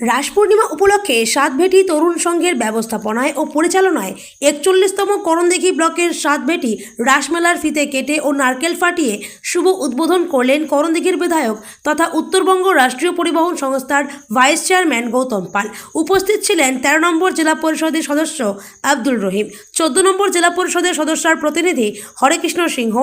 রাস পূর্ণিমা উপলক্ষে সাতভেটি তরুণ সংঘের ব্যবস্থাপনায় ও পরিচালনায় একচল্লিশতম করণদিঘি ব্লকের সাতভেটি রাসমেলার ফিতে কেটে ও নারকেল ফাটিয়ে শুভ উদ্বোধন করলেন করণদিঘির বিধায়ক তথা উত্তরবঙ্গ রাষ্ট্রীয় পরিবহন সংস্থার ভাইস চেয়ারম্যান গৌতম পাল। উপস্থিত ছিলেন তেরো নম্বর জেলা পরিষদের সদস্য আব্দুল রহিম, চোদ্দ নম্বর জেলা পরিষদের সদস্যার প্রতিনিধি হরেকৃষ্ণ সিংহ,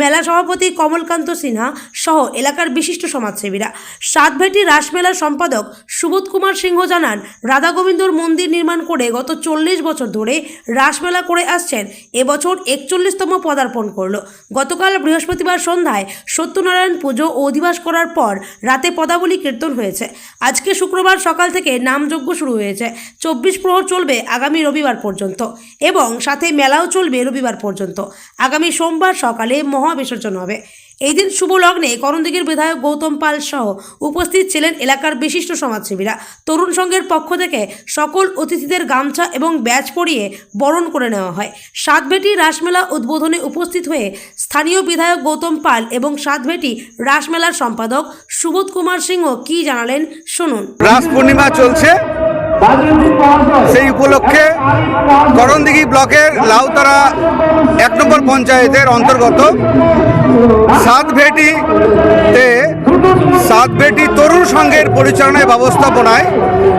মেলা সভাপতি কমলকান্ত সিনহা সহ এলাকার বিশিষ্ট সমাজসেবীরা। সাতভেটি রাসমেলার সম্পাদক সুবোধ কুমার সিংহ জানান, রাধা গোবিন্দর মন্দির নির্মাণ করে গত চল্লিশ বছর ধরে রাসমেলা করে আসছেন। এবছর একচল্লিশতম পদার্পণ করল। গতকাল বৃহস্পতিবার সন্ধ্যায় সত্যনারায়ণ পুজো ও অধিবাস করার পর রাতে পদাবলী কীর্তন হয়েছে। আজকে শুক্রবার সকাল থেকে নামযজ্ঞ শুরু হয়েছে। চব্বিশ প্রহর চলবে আগামী রবিবার পর্যন্ত এবং সাথে মেলাও চলবে রবিবার পর্যন্ত। আগামী সোমবার সকালে মহাবিসর্জন হবে। এই দিন শুভ লগ্নে করণদিঘির বিধায়ক গৌতম পাল সহ উপস্থিত ছিলেন এলাকার বিশিষ্ট সমাজসেবীরা। তরুণ সংঘের পক্ষ থেকে সকল অতিথিদের গামছা এবং ব্যাচ পরিয়ে বরণ করে নেওয়া হয়। সাতভেটি রাসমেলা উদ্বোধনে উপস্থিত হয়ে স্থানীয় বিধায়ক গৌতম পাল এবং সাতভেটি রাসমেলার সম্পাদক সুবোধ কুমার সিংহ কী জানালেন, শুনুন। রাস পূর্ণিমা চলছে। সেই উপলক্ষে করণদিঘি ব্লকের লাউতারা এক নম্বর পঞ্চায়েতের অন্তর্গত সাতভেটিতে সাতভেটি তরুণ সংঘের পরিচালনায় ব্যবস্থাপনায়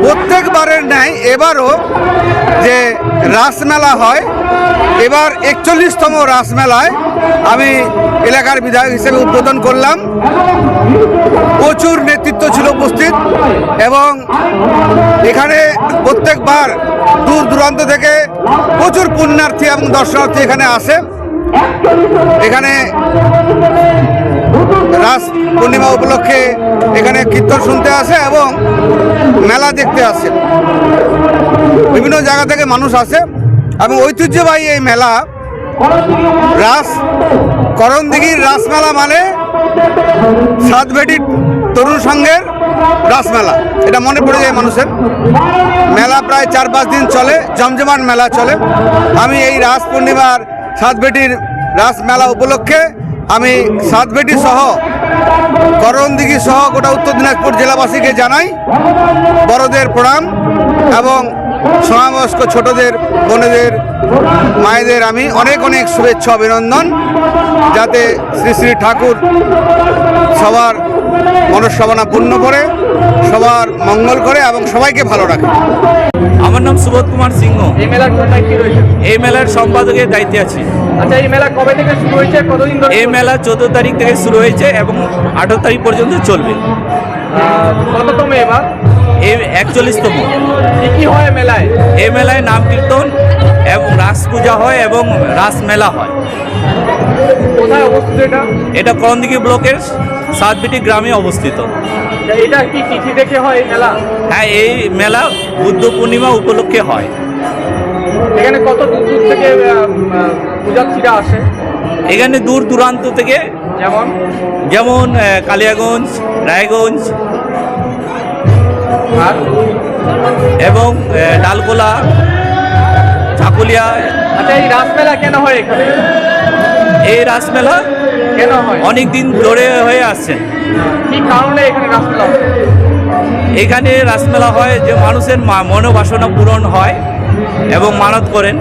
প্রত্যেকবারের ন্যায় এবারও যে রাসমেলা হয়, এবার একচল্লিশতম রাসমেলায় আমি এলাকার বিধায়ক হিসেবে উদ্বোধন করলাম। প্রচুর নেতৃত্ব এবং এখানে প্রত্যেকবার দূর দূরান্ত থেকে প্রচুর পুণ্যার্থী এবং দর্শনার্থী এখানে আসে। এখানে রাস পূর্ণিমা উপলক্ষে এখানে কীর্তন শুনতে আসে এবং মেলা দেখতে আসে। বিভিন্ন জায়গা থেকে মানুষ আসে এবং ঐতিহ্যবাহী এই মেলা রাস করণদিঘির রাসমেলা মানে সাতভেটির তরুণ সংঘের রাসমেলা এটা মনে পড়ে যায় মানুষের। মেলা প্রায় চার পাঁচ দিন চলে জমজমান মেলা চলে। আমি এই রাস পূর্ণিমার সাতবেটির রাস মেলা উপলক্ষে আমি সাতবেটি সহ, করণদিঘি সহ গোটা উত্তর দিনাজপুর জেলাবাসীকে জানাই বড়দের প্রণাম এবং সমবয়স্ক ছোটদের বোনেদের মায়েদের আমি অনেক অনেক শুভেচ্ছা অভিনন্দন। যাতে শ্রী শ্রী ঠাকুর সবার মনস্কামনা পূর্ণ করে সবার মঙ্গল করে এবং সবাইকে ভালো রাখে। আমার নাম সুবোধ কুমার সিংহ। এই মেলার এই মেলার সম্পাদকের দায়িত্বে আছি। আচ্ছা এই মেলা কবে থেকে শুরু হয়েছে? কতদিন ধরে এই মেলা চোদ্দ তারিখ থেকে শুরু হয়েছে এবং আঠারো তারিখ পর্যন্ত চলবে। কততম এবার? এই একচল্লিশতম। কি কি হয় মেলায় এই মেলায় নাম কীর্তন এবং রাস পূজা হয় এবং রাস মেলা হয়। কোথায় অবস্থিত এটা? এটা করণদিঘি ব্লকের সাতবিটি গ্রামে অবস্থিত। এটা কি তিথি দেখে হয় এই মেলা? হ্যাঁ এই মেলা বুদ্ধ পূর্ণিমা উপলক্ষে হয়। এখানে কত দূর দূর থেকে পূজার্থীরা আসে? এখানে দূর দূরান্ত থেকে যেমন? যেমন কালিয়াগঞ্জ রায়গঞ্জ আর এবং ডালগোলা ঝাকুলিয়া। আচ্ছা এই রাসমেলা কেন হয় এখানে? এই রাসমেলা কেন হয়? অনেক দিন ধরে হয়ে আসছে। কি কারণে এখানে রাসমেলা হয়? এখানে রাসমেলা হয় যে মানুষের মনোবাসনা পূরণ হয় এবং মানত করেন।